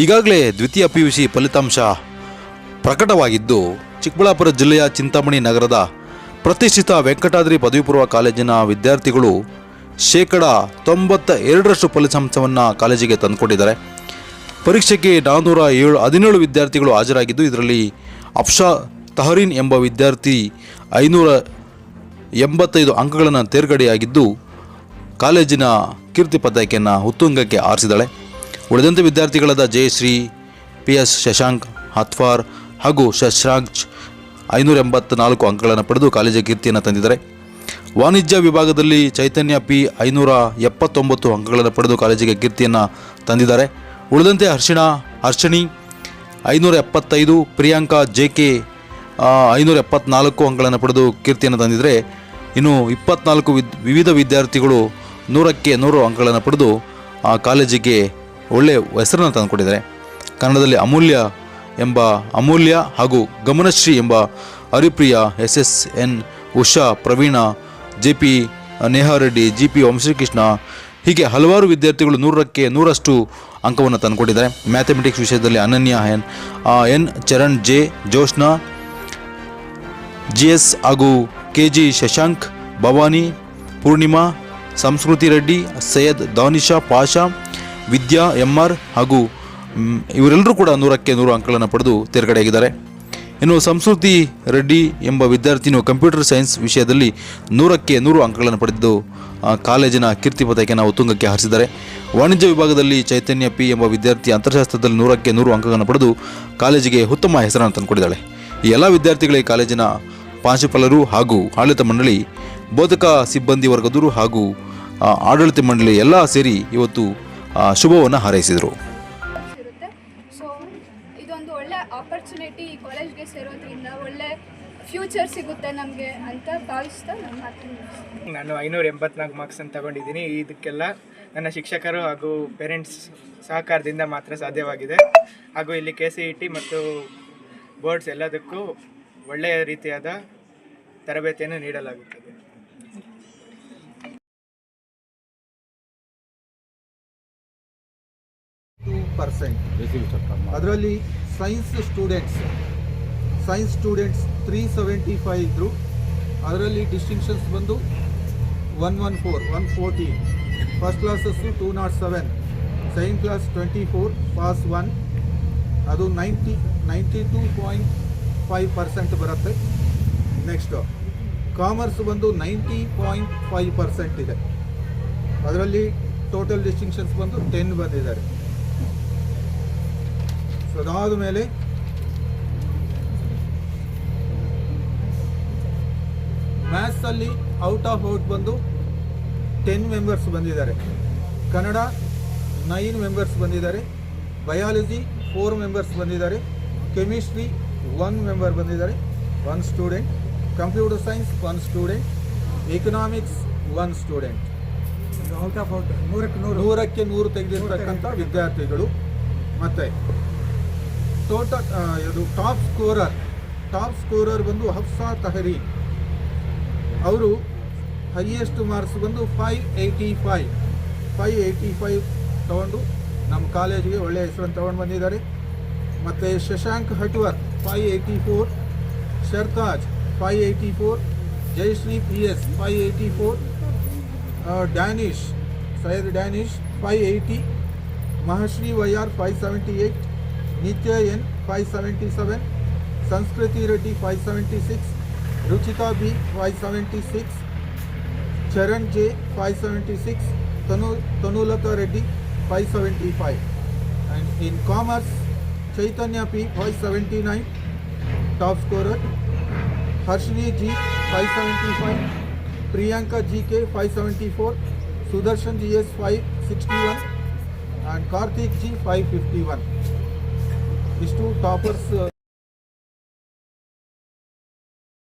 ಈಗಾಗಲೇ ದ್ವಿತೀಯ P U C ಫಲಿತಾಂಶ ಪ್ರಕಟವಾಗಿದ್ದು, ಚಿಕ್ಕಬಳ್ಳಾಪುರ ಜಿಲ್ಲೆಯ ಚಿಂತಾಮಣಿ ನಗರದ ಪ್ರತಿಷ್ಠಿತ ವೆಂಕಟಾದ್ರಿ ಪದವಿ ಪೂರ್ವ ಕಾಲೇಜಿನ ವಿದ್ಯಾರ್ಥಿಗಳು ಶೇಕಡ ತೊಂಬತ್ತ ಎರಡರಷ್ಟು ಫಲಿತಾಂಶವನ್ನು ಕಾಲೇಜಿಗೆ ತಂದುಕೊಟ್ಟಿದ್ದಾರೆ. ಪರೀಕ್ಷೆಗೆ ನಾನ್ನೂರ ಏಳು, ಹದಿನೇಳು ವಿದ್ಯಾರ್ಥಿಗಳು ಹಾಜರಾಗಿದ್ದು, ಇದರಲ್ಲಿ ಅಫ್ಷಾ ತಹರೀನ್ ಎಂಬ ವಿದ್ಯಾರ್ಥಿ ಐನೂರ ಎಂಬತ್ತೈದು ಅಂಕಗಳನ್ನು ತೇರ್ಗಡೆಯಾಗಿದ್ದು, ಕಾಲೇಜಿನ ಕೀರ್ತಿ ಪತಾಕೆಯನ್ನು ಉತ್ತುಂಗಕ್ಕೆ ಆರಿಸಿದ್ದಾಳೆ ಉಳಿದಂತೆ ವಿದ್ಯಾರ್ಥಿಗಳಾದ ಜಯಶ್ರೀ ಪಿ ಎಸ್ ಶಶಾಂಕ್ ಹತ್ವಾರ್ ಹಾಗೂ ಶಶಾಂಕ್ ಐನೂರ ಎಂಬತ್ನಾಲ್ಕು ಅಂಕಗಳನ್ನು ಪಡೆದು ಕಾಲೇಜಿಗೆ ಕೀರ್ತಿಯನ್ನು ತಂದಿದ್ದಾರೆ. ವಾಣಿಜ್ಯ ವಿಭಾಗದಲ್ಲಿ ಚೈತನ್ಯ ಪಿ ಐನೂರ ಎಪ್ಪತ್ತೊಂಬತ್ತು ಅಂಕಗಳನ್ನು ಪಡೆದು ಕಾಲೇಜಿಗೆ ಕೀರ್ತಿಯನ್ನು ತಂದಿದ್ದಾರೆ. ಉಳಿದಂತೆ ಹರ್ಷಿಣಾ, ಹರ್ಷಣಿ ಐನೂರ ಎಪ್ಪತ್ತೈದು, ಪ್ರಿಯಾಂಕಾ ಜೆ ಕೆ ಐನೂರ ಎಪ್ಪತ್ನಾಲ್ಕು ಅಂಕಗಳನ್ನು ಪಡೆದು ಕೀರ್ತಿಯನ್ನು ತಂದಿದ್ದರೆ. ಇನ್ನು ಇಪ್ಪತ್ನಾಲ್ಕು ವಿದ್, ವಿವಿಧ ವಿದ್ಯಾರ್ಥಿಗಳು ನೂರಕ್ಕೆ ನೂರು ಅಂಕಗಳನ್ನು ಪಡೆದು, ಆ, ಕಾಲೇಜಿಗೆ ಒಳ್ಳೆಯ ಹೆಸರನ್ನು ತಂದುಕೊಟ್ಟಿದ್ದಾರೆ. ಕನ್ನಡದಲ್ಲಿ ಅಮೂಲ್ಯ ಎಂಬ ಅಮೂಲ್ಯ ಹಾಗೂ ಗಮನಶ್ರೀ ಎಂಬ Haripriya S S N Usha, Praveena J P Neha Reddy G P Vamshi Krishna ಹೀಗೆ ಹಲವಾರು ವಿದ್ಯಾರ್ಥಿಗಳು ನೂರಕ್ಕೆ ನೂರಷ್ಟು ಅಂಕವನ್ನು ತಂದುಕೊಟ್ಟಿದ್ದಾರೆ. ಮ್ಯಾಥಮೆಟಿಕ್ಸ್ ವಿಷಯದಲ್ಲಿ Ananya N N Charan, J Joshna G S ಹಾಗೂ K G Shashank, Bhavani, Purnima, Sanskriti Reddy, Syed Danisha, Pasha Vidya M R ಹಾಗೂ ಇವರೆಲ್ಲರೂ ಕೂಡ ನೂರಕ್ಕೆ ನೂರು ಅಂಕಗಳನ್ನು ಪಡೆದು ತೇರ್ಗಡೆಯಾಗಿದ್ದಾರೆ. ಇನ್ನು ಸಂಸ್ಕೃತಿ ರೆಡ್ಡಿ ಎಂಬ ವಿದ್ಯಾರ್ಥಿನಿಯು ಕಂಪ್ಯೂಟರ್ ಸೈನ್ಸ್ ವಿಷಯದಲ್ಲಿ ನೂರಕ್ಕೆ ನೂರು ಅಂಕಗಳನ್ನು ಪಡೆದು ಕಾಲೇಜಿನ ಕೀರ್ತಿ ನಾವು ಉತ್ತುಂಗಕ್ಕೆ ಹಾರಿಸಿದ್ದಾರೆ. ವಾಣಿಜ್ಯ ವಿಭಾಗದಲ್ಲಿ ಚೈತನ್ಯ ಪಿ ಎಂಬ ವಿದ್ಯಾರ್ಥಿ ಅಂತರ್ಶಾಸ್ತ್ರದಲ್ಲಿ ನೂರಕ್ಕೆ ನೂರು ಅಂಕಗಳನ್ನು ಪಡೆದು ಕಾಲೇಜಿಗೆ ಉತ್ತಮ ಹೆಸರನ್ನು ತಂದುಕೊಂಡಿದ್ದಾಳೆ ಈ ಎಲ್ಲ ವಿದ್ಯಾರ್ಥಿಗಳಿಗೆ ಕಾಲೇಜಿನ ಪ್ರಾಂಶುಪಾಲರು ಹಾಗೂ ಆಡಳಿತ ಮಂಡಳಿ, ಬೋಧಕ ಸಿಬ್ಬಂದಿ ವರ್ಗದವರು ಹಾಗೂ ಆಡಳಿತ ಮಂಡಳಿ ಎಲ್ಲ ಸೇರಿ ಇವತ್ತು ಶುಭವನ್ನು ಹಾರೈಸಿದರು. ಇರುತ್ತೆ. ಸೊ ಇದೊಂದು ಒಳ್ಳೆ ಆಪರ್ಚುನಿಟಿ ಈ ಕಾಲೇಜ್ಗೆ ಸೇರೋದ್ರಿಂದ ಒಳ್ಳೆ ಫ್ಯೂಚರ್ ಸಿಗುತ್ತೆ ನಮಗೆ ಅಂತ ಭಾವಿಸ್ತಾ ನಮ್ಮ ನಾನು ಐನೂರ ಎಂಬತ್ನಾಲ್ಕು ಮಾರ್ಕ್ಸನ್ನು ತಗೊಂಡಿದ್ದೀನಿ. ಇದಕ್ಕೆಲ್ಲ ನನ್ನ ಶಿಕ್ಷಕರು ಹಾಗೂ ಪೇರೆಂಟ್ಸ್ ಸಹಕಾರದಿಂದ ಮಾತ್ರ ಸಾಧ್ಯವಾಗಿದೆ. ಹಾಗೂ ಇಲ್ಲಿ ಕೆ ಸಿ ಇ ಟಿ ಮತ್ತು ಬೋರ್ಡ್ಸ್ ಎಲ್ಲದಕ್ಕೂ ಒಳ್ಳೆಯ ರೀತಿಯಾದ ತರಬೇತಿಯನ್ನು ನೀಡಲಾಗುತ್ತದೆ. ಪರ್ಸೆಂಟ್ ಅದರಲ್ಲಿ science students science students three seventy five ಇದ್ದರು ಅದರಲ್ಲಿ ಡಿಸ್ಟಿಂಕ್ಷನ್ಸ್ ಬಂದು one one four one fourteen first classes two nought seven second class twenty four pass one ಅದು ninety ninety two point five percent ಬರುತ್ತೆ. Next commerce ಬಂದು ninety point five percent ಇದೆ. ಅದರಲ್ಲಿ total distinctions ಬಂದು ten ಬಂದಿದ್ದಾರೆ. So ಅದಾದ ಮೇಲೆ ಮ್ಯಾಥ್ಸಲ್ಲಿ ಔಟ್ ಆಫ್ ಔಟ್ ಬಂದು ಟೆನ್ ಮೆಂಬರ್ಸ್ ಬಂದಿದ್ದಾರೆ. ಕನ್ನಡ ನೈನ್ ಮೆಂಬರ್ಸ್ ಬಂದಿದ್ದಾರೆ. ಬಯಾಲಜಿ ಫೋರ್ ಮೆಂಬರ್ಸ್ ಬಂದಿದ್ದಾರೆ. ಕೆಮಿಸ್ಟ್ರಿ ಒನ್ ಮೆಂಬರ್ ಬಂದಿದ್ದಾರೆ. One student computer science one student economics one student out of out ನೂರಕ್ಕೆ ನೂರು. ನೂರಕ್ಕೆ ನೂರು ತೆಗೆದಿರ್ತಕ್ಕಂಥ ವಿದ್ಯಾರ್ಥಿಗಳು ಮತ್ತು ಟೋಟಲ್ ಇದು ಟಾಪ್ ಸ್ಕೋರರ್ ಟಾಪ್ ಸ್ಕೋರರ್ ಬಂದು ಹಫ್ಸಾ ತಹರಿ ಅವರು ಹೈಯೆಸ್ಟ್ ಮಾರ್ಕ್ಸ್ ಬಂದು five eighty five five eighty five ತಗೊಂಡು ನಮ್ಮ ಕಾಲೇಜಿಗೆ ಒಳ್ಳೆಯ ಹೆಸರನ್ನು ತೊಗೊಂಡು ಬಂದಿದ್ದಾರೆ. ಮತ್ತು Shashank Hatwar five eighty four Shartaj five eighty four Jayashree P S five eighty four Danish, Syed Danish five eighty Mahashree Y R five seventy eight Nityayan 577 Sanskriti Reddy 576 Ruchita B 576 Charan J 576 Tanu Tanulata Reddy 575 and in commerce Chaitanya P 579 top score Harshini G 575 Priyanka G K 574 Sudarshan G S 561 and Karthik G 551 ಇಷ್ಟು toppers